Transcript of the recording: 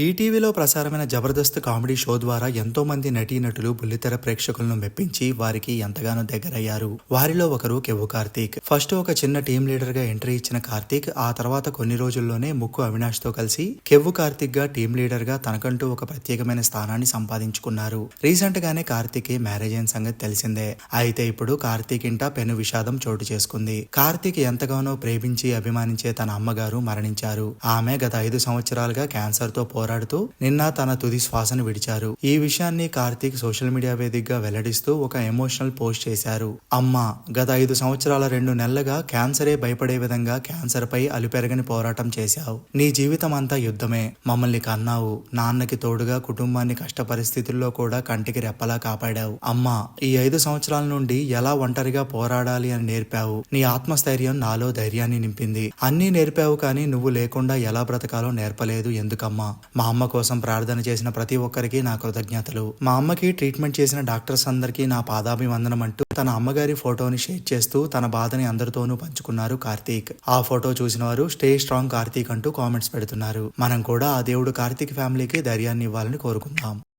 ఈటీవీలో ప్రసారమైన Jabardasth comedy show ద్వారా ఎంతో మంది నటీనటులు బుల్లితెర ప్రేక్షకులను మెప్పించి వారికి ఎంతగానో దగ్గరయ్యారు. వారిలో ఒకరు కెవ్వు కార్తీక్. ఫస్ట్ ఒక చిన్న టీం లీడర్గా ఎంట్రీ ఇచ్చిన కార్తీక్ ఆ తర్వాత కొన్ని రోజుల్లోనే ముక్కు అవినాష్తో కలిసి కెవ్వు కార్తీక్గా టీం లీడర్గా తనకంటూ ఒక ప్రత్యేకమైన స్థానాన్ని సంపాదించుకున్నారు. రీసెంట్ గానే కార్తీక్ మ్యారేజ్ అయిన సంగతి తెలిసిందే. అయితే ఇప్పుడు కార్తీక్ ఇంట పెను విషాదం చోటు చేసుకుంది. కార్తీక్ ఎంతగానో ప్రేమించి అభిమానించే తన అమ్మగారు మరణించారు. ఆమె గత ఐదు సంవత్సరాలుగా క్యాన్సర్తో పోరాడుతూ నిన్న తన తుది శ్వాసను విడిచారు. ఈ విషయాన్ని కార్తీక్ సోషల్ మీడియా వేదికగా వెల్లడిస్తూ ఒక ఎమోషనల్ పోస్ట్ చేశారు. అమ్మ గత ఐదు సంవత్సరాల రెండు నెలలుగా క్యాన్సరే భయపడే విధంగా క్యాన్సర్ పై అలుపెరగని పోరాటం చేశావు. నీ జీవితం అంతా యుద్ధమే. మమ్మల్ని కన్నావు. నాన్నకి తోడుగా కుటుంబాన్ని కష్ట పరిస్థితుల్లో కూడా కంటికి రెప్పలా కాపాడావు. అమ్మా ఈ ఐదు సంవత్సరాల నుండి ఎలా ఒంటరిగా పోరాడాలి అని నేర్పావు. నీ ఆత్మస్థైర్యం నాలో ధైర్యాన్ని నింపింది. అన్నీ నేర్పావు కానీ నువ్వు లేకుండా ఎలా బ్రతకాలో నేర్పలేదు ఎందుకమ్మా? మా అమ్మ కోసం ప్రార్థన చేసిన ప్రతి ఒక్కరికి నా కృతజ్ఞతలు. మా అమ్మకి ట్రీట్మెంట్ చేసిన డాక్టర్స్ అందరికీ నా పాదాభివందనం అంటూ తన అమ్మగారి ఫోటోని షేర్ చేస్తూ తన బాధని అందరితోనూ పంచుకున్నారు కార్తీక్. ఆ ఫోటో చూసిన వారు స్టే స్ట్రాంగ్ కార్తీక్ అంటూ కామెంట్స్ పెడుతున్నారు. మనం కూడా ఆ దేవుడు కార్తీక్ ఫ్యామిలీకి ధైర్యాన్ని ఇవ్వాలని కోరుకుందాం.